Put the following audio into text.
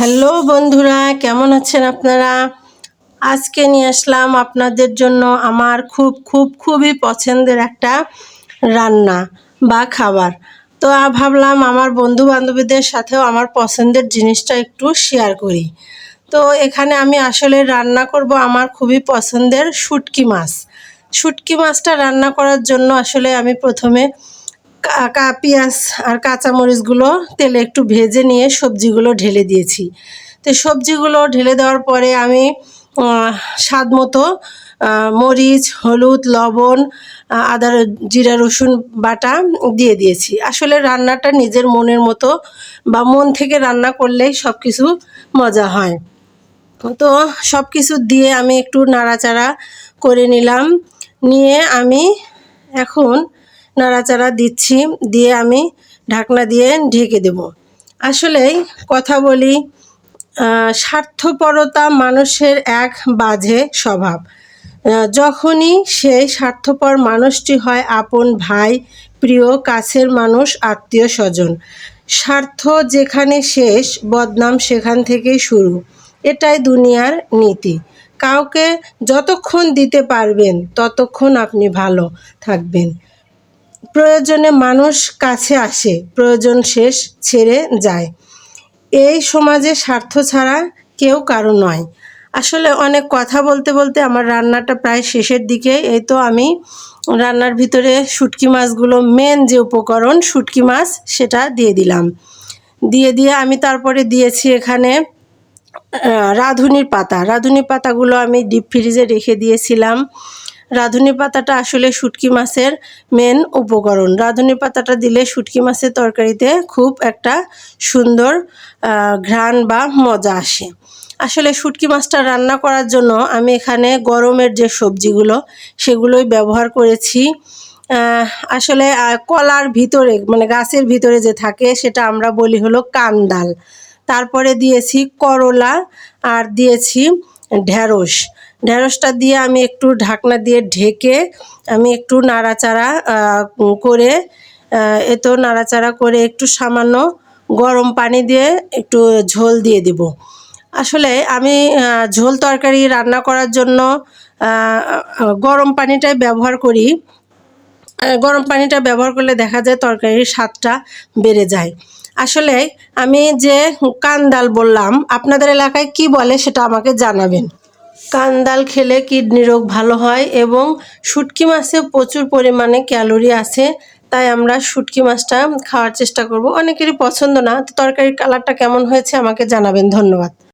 Hello বন্ধুরা, কেমন আছেন আপনারা? আজকে নিয়ে আসলাম আপনাদের জন্য আমার খুব খুব, খুবই পছন্দের একটা রান্না বা খাবার। তো ভাবলাম আমার বন্ধু বান্ধবীদের সাথেও আমার পছন্দের জিনিসটা একটু শেয়ার করি। তো এখানে আমি আসলে রান্না করব আমার খুবই পছন্দের শুটকি মাছ। শুটকি মাছটা রান্না করার জন্য আসলে আমি প্রথমে পেঁয়াজ আর কাঁচামরিচগুলো তেলে একটু ভেজে নিয়ে সবজিগুলো ঢেলে দিয়েছি। তো সবজিগুলো ঢেলে দেওয়ার পরে আমি স্বাদ মতো মরিচ, হলুদ, লবণ আদা, জিরা, রসুন বাটা দিয়ে দিয়েছি। আসলে রান্নাটা নিজের মনের মতো বা মন থেকে রান্না করলেই সব কিছু মজা হয়। তো সব কিছু দিয়ে আমি একটু নাড়াচাড়া করে নিলাম। নিয়ে আমি এখন নাড়াচাড়া দিচ্ছি, দিয়ে আমি ঢাকনা দিয়ে ঢেকে দেব। আসলেই কথা বলি স্বার্থপরতা মানুষের এক বাজে স্বভাব। যখনই সেই স্বার্থপর মানুষটি হয়, আপন ভাই, প্রিয়, কাছের মানুষ, আত্মীয় স্বজন। স্বার্থ যেখানে শেষ, বদনাম সেখান থেকেই শুরু। এটাই দুনিয়ার নীতি। কাউকে যতক্ষণ দিতে পারবেন, ততক্ষণ আপনি ভালো থাকবেন। প্রয়োজনে মানুষ কাছে আসে, প্রয়োজন শেষ ছেড়ে যায়। এই সমাজে স্বার্থ ছাড়া কেউ কারও নয়। আসলে অনেক কথা বলতে বলতে আমার রান্নাটা প্রায় শেষের দিকে। এই তো আমি রান্নার ভিতরে শুটকি মাছগুলো মেন যে উপকরণ শুটকি মাছ, সেটা দিয়ে দিলাম। দিয়ে দিয়ে আমি তারপরে দিয়েছি এখানে রাঁধুনির পাতা। রাঁধুনি পাতাগুলো আমি ডিপ ফ্রিজে রেখে দিয়েছিলাম। রাঁধুনি পাতাটা আসলে শুটকি মাছের মেন উপকরণ। রাঁধুনি পাতাটা দিলে শুটকি মাছের তরকারিতে খুব একটা সুন্দর ঘ্রাণ বা মজা আসে। আসলে শুটকি মাছটা রান্না করার জন্য আমি এখানে গরমের যে সবজিগুলো, সেগুলোই ব্যবহার করেছি। আসলে কলার ভিতরে মানে গাছের ভিতরে যে থাকে, সেটা আমরা বলি হলো কান্দাল তারপরে দিয়েছি করলা আর দিয়েছি ঢ্যাঁড়স ঢ্যাঁড়সটা দিয়ে আমি একটু ঢাকনা দিয়ে ঢেকে আমি একটু নাড়াচাড়া করে এতো নাড়াচাড়া করে একটু সামান্য গরম পানি দিয়ে একটু ঝোল দিয়ে দিব। আসলে আমি ঝোল তরকারি রান্না করার জন্য গরম পানিটাই ব্যবহার করি। গরম পানিটা ব্যবহার করলে দেখা যায় তরকারির স্বাদটা বেড়ে যায়। আসলে আমি যে কান্দাল বললাম, আপনাদের এলাকায় কি বলে সেটা আমাকে জানাবেন। কান্দাল খেলে কিডনি রোগ ভালো হয় এবং শুটকি মাছে প্রচুর পরিমাণে ক্যালোরি আছে, তাই আমরা শুটকি মাছটা খাওয়ার চেষ্টা করব। অনেকেরই পছন্দ না, তো তরকারির কালারটা কেমন হয়েছে আমাকে জানাবেন, ধন্যবাদ।